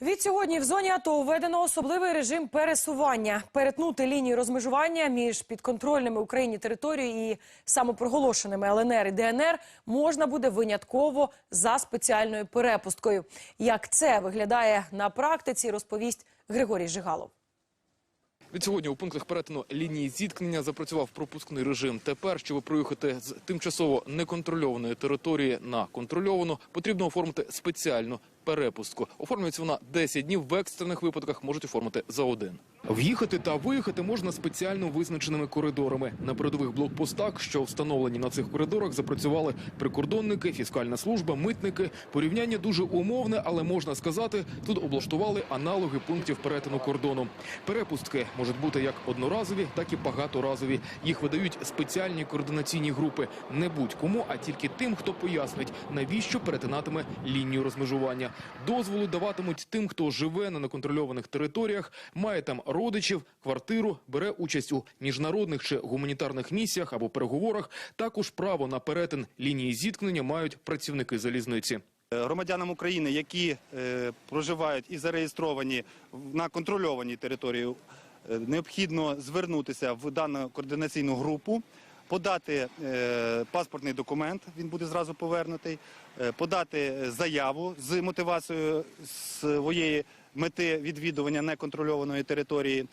Від сьогодні в зоні АТО введено особливий режим пересування. Перетнути лінію розмежування між підконтрольними Україні територією і самопроголошеними ЛНР і ДНР можна буде винятково за спеціальною перепусткою. Як це виглядає на практиці, розповість Григорій Жигалов. Від сьогодні у пунктах перетину лінії зіткнення запрацював пропускний режим. Тепер, щоб проїхати з тимчасово неконтрольованої території на контрольовану, потрібно оформити спеціальну перепустку. Оформлюється вона 10 днів. В екстрених випадках можуть оформити за один. В'їхати та виїхати можна спеціально визначеними коридорами. На передових блокпостах, що встановлені на цих коридорах, запрацювали прикордонники, фіскальна служба, митники. Порівняння дуже умовне, але можна сказати, тут облаштували аналоги пунктів перетину кордону. Перепустки можуть бути як одноразові, так і багаторазові. Їх видають спеціальні координаційні групи. Не будь-кому, а тільки тим, хто пояснить, навіщо перетинатиме лінію розмежування. Дозволи даватимуть тим, хто живе на неконтрольованих територіях, має там родичів, квартиру, бере участь у міжнародних чи гуманітарних місіях або переговорах. Також право на перетин лінії зіткнення мають працівники залізниці. Громадянам України, які е, проживають і зареєстровані на контрольованій території, е, необхідно звернутися в дану координаційну групу, подати е, паспортний документ, він буде зразу повернутий, е, подати заяву з мотивацією своєї мети відвідування неконтрольованої території.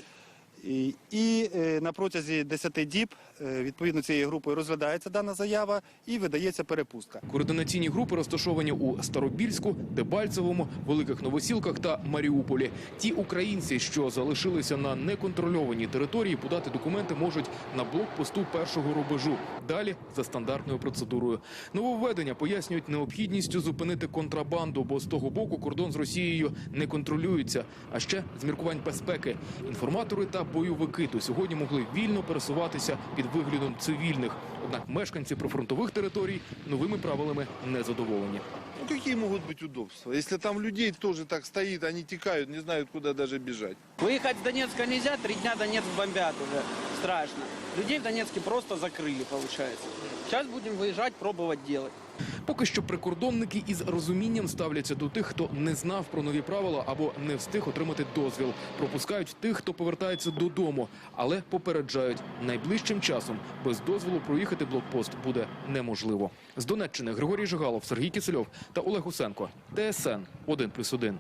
І, е, на протязі 10 діб е, відповідно цією групою розглядається дана заява і видається перепустка. Координаційні групи розташовані у Старобільську, Дебальцевому, Великих Новосілках та Маріуполі. Ті українці, що залишилися на неконтрольованій території, подати документи можуть на блокпосту першого рубежу. Далі за стандартною процедурою. Нововведення пояснюють необхідністю зупинити контрабанду, бо з того боку кордон з Росією не контролюється. А ще з міркувань безпеки. Інформатори та бойовики до сьогодні могли вільно пересуватися під виглядом цивільних. Однак мешканці прифронтових територій новими правилами не задоволені. Ну какие могут быть удобства? Если там людей тоже так стоит, они текают, не знают, куда даже бежать. Выехать с Донецка нельзя, три дня Донецк бомбят уже. Страшно. Людей в Донецке просто закрыли, получается. Сейчас будем выезжать, пробовать делать. Поки що прикордонники із розумінням ставляться до тих, хто не знав про нові правила або не встиг отримати дозвіл. Пропускають тих, хто повертається додому, але попереджають найближчим часом без дозволу проїхати блокпост буде неможливо. З Донеччини Григорій Жигалов, Сергій Кисельов та Олег Усенко. ТСН 1+,1.